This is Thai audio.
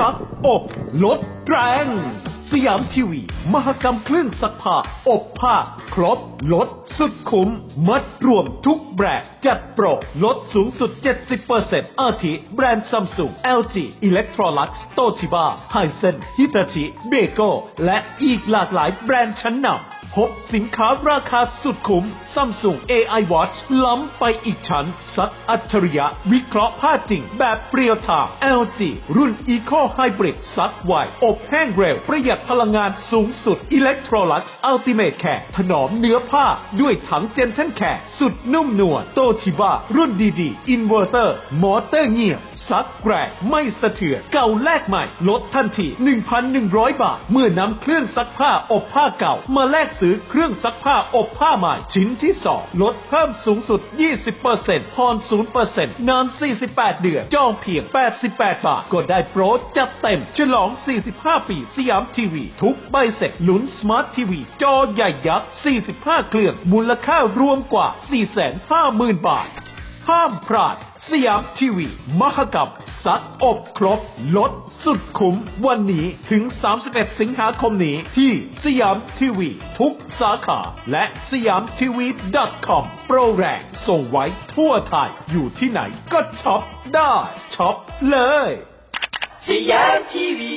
ซักอบลดแรง สยามทีวี มหกรรมเครื่องซักผ้าอบผ้า ครบลดสุดคุ้ม มัดรวมทุกแบรนด์จัดโปรลดสูงสุด 70%อาทิ แบรนด์ซัมซุง LG Electrolux Toshiba Hisense Hitachi Beko และอีกหลากหลายแบรนด์ชั้นนำ พบสินค้าราคาสุดคุ้ม Samsung AI Watch ล้ำไปอีกชั้น ซักอัจฉริยะ วิเคราะห์ผ้าจริง แบบเปรียวทาง LG รุ่น Eco Hybrid ซักไวอบแห้งเร็ว ประหยัดพลังงานสูงสุด Electrolux Ultimate Care ถนอมเนื้อผ้าด้วยถัง Gentle Care สุดนุ่มนวลโตชิบะรุ่นดีๆ Inverter มอเตอร์เงียบ ซักแกรกไม่สะเทือนเก่าแลกใหม่ ลดทันที 1,100 บาท เมื่อนำเครื่องซักผ้าอบผ้าเก่า มาแลกซื้อเครื่องซักผ้าอบผ้าใหม่ ชิ้นที่ 2 ลดเพิ่มสูงสุด 20%ผ่อน 0%นาน 48 เดือน จองเพียง 88 บาท ก็ได้โปรจัดเต็ม ฉลอง 45 ปี สยามทีวี ทุกใบเสร็จลุ้นสมาร์ททีวี จอใหญ่ยักษ์ 45 เครื่อง มูลค่ารวมกว่า 450,000 บาท ห้ามพลาด สยามทีวี มหกรรมซักอบครบ ลดสุดคุ้มวันนี้ถึง 31 สิงหาคมนี้ที่สยามทีวี ทุกสาขา และสยามทีวี .com โปรแรงส่งไว้ทั่วไทย อยู่ที่ไหนก็ช็อปได้ช็อปเลย สยามทีวี